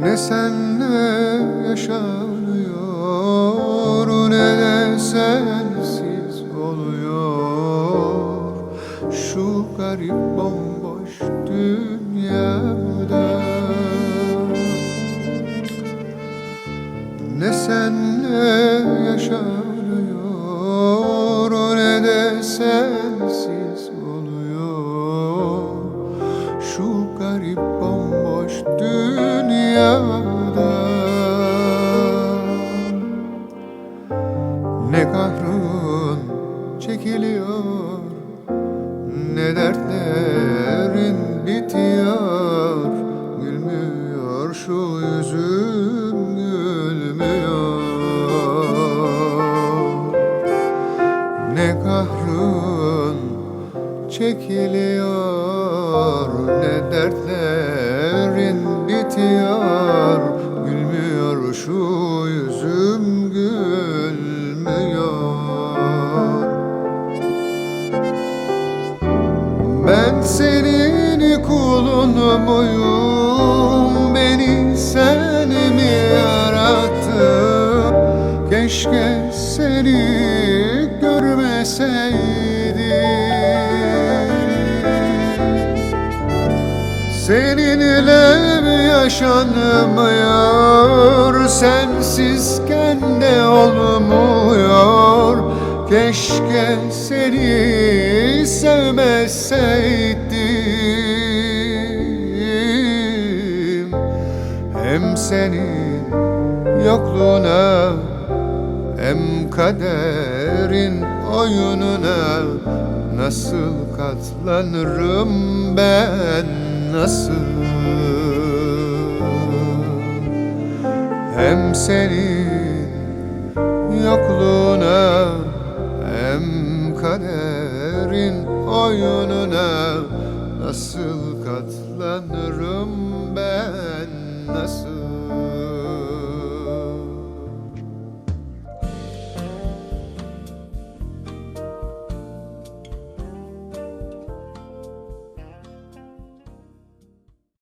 Ne senle yaşanıyor ne de sensiz oluyor. Şu garip bomboş dünyada. Ne senle yaşanıyor ne de sensiz oluyor. Şu garip bomboş dünyada çekiliyor. Ne dertlerin bitiyor? Gülmüyor şu yüzüm gülmüyor. Ne kahrın çekiliyor? Ne dertlerin bitiyor Ben senin kulun muyum Beni sen mi yarattın? Keşke seni görmeseydim. Seninle mi yaşanmıyor? Sensizken de olmuyor Keşke seni sevmeseydim. Hem senin yokluğuna Hem kaderin oyununa Nasıl katlanırım ben nasıl? Hem senin yokluğuna Nasıl katlanırım ben? Nasıl